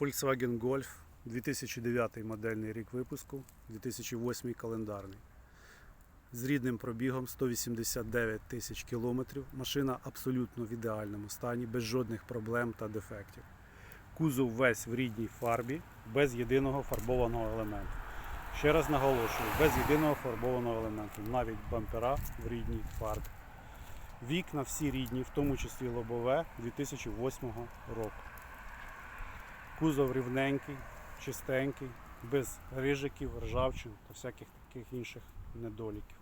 Volkswagen Golf 2009 модельний рік випуску, 2008 календарний. З рідним пробігом 189 тисяч кілометрів. Машина абсолютно в ідеальному стані, без жодних проблем та дефектів. Кузов весь в рідній фарбі, без єдиного фарбованого елементу. Ще раз наголошую, без єдиного фарбованого елементу, навіть бампера в рідній фарбі. Вікна всі рідні, в тому числі лобове 2008 року. Кузов рівненький, чистенький, без рижиків, ржавчин та всяких таких інших недоліків.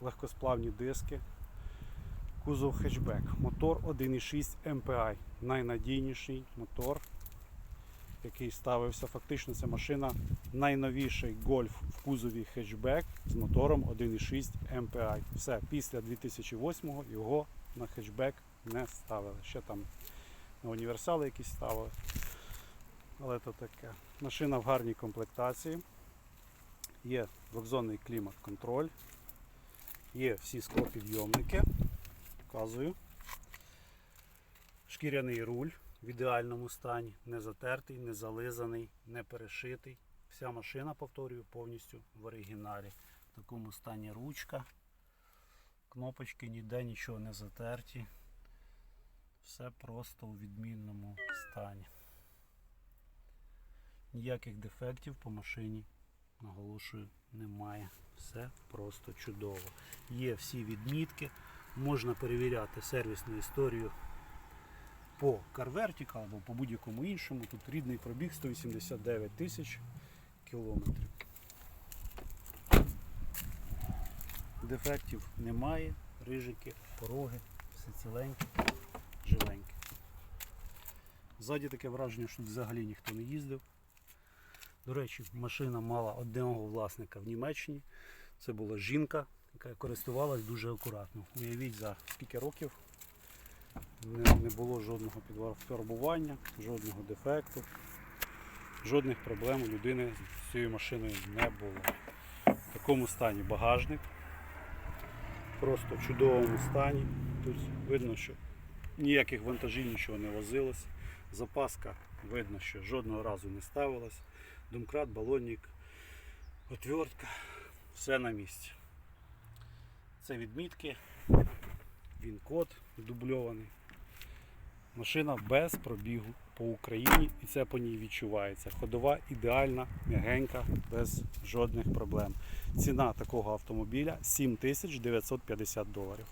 Легкосплавні диски. Кузов хетчбек. Мотор 1.6 MPI. Найнадійніший мотор, який ставився. Фактично це машина найновіший гольф в кузові хетчбек з мотором 1.6 MPI. Все, після 2008-го його на хетчбек не ставили. Ще там на універсали якісь ставили. Але то таке. Машина в гарній комплектації. Є двохзонний клімат-контроль. Є всі склопідйомники. Показую. Шкіряний руль в ідеальному стані, не затертий, не зализаний, не перешитий. Вся машина, повторюю, повністю в оригіналі. В такому стані ручка. Кнопочки ніде нічого не затерті. Все просто у відмінному стані. Ніяких дефектів по машині, наголошую, немає. Все просто чудово. Є всі відмітки. Можна перевіряти сервісну історію по CarVertical або по будь-якому іншому. Тут рідний пробіг 189 тисяч кілометрів. Дефектів немає, рижики, пороги, все ціленьке, живеньке. Ззаді таке враження, що взагалі ніхто не їздив. До речі, машина мала одного власника в Німеччині. Це була жінка, яка користувалась дуже акуратно. Уявіть, за скільки років не, не було жодного підфарбування, жодного дефекту, жодних проблем у людини з цією машиною не було. В такому стані багажник. Просто в чудовому стані. Тут видно, що ніяких вантажів нічого не возилось. Запаска видно, що жодного разу не ставилась. Домкрат, балонник, отвертка, все на місці. Це відмітки, він код дубльований. Машина без пробігу по Україні і це по ній відчувається. Ходова ідеальна, м'ягенька, без жодних проблем. Ціна такого автомобіля 7950 доларів.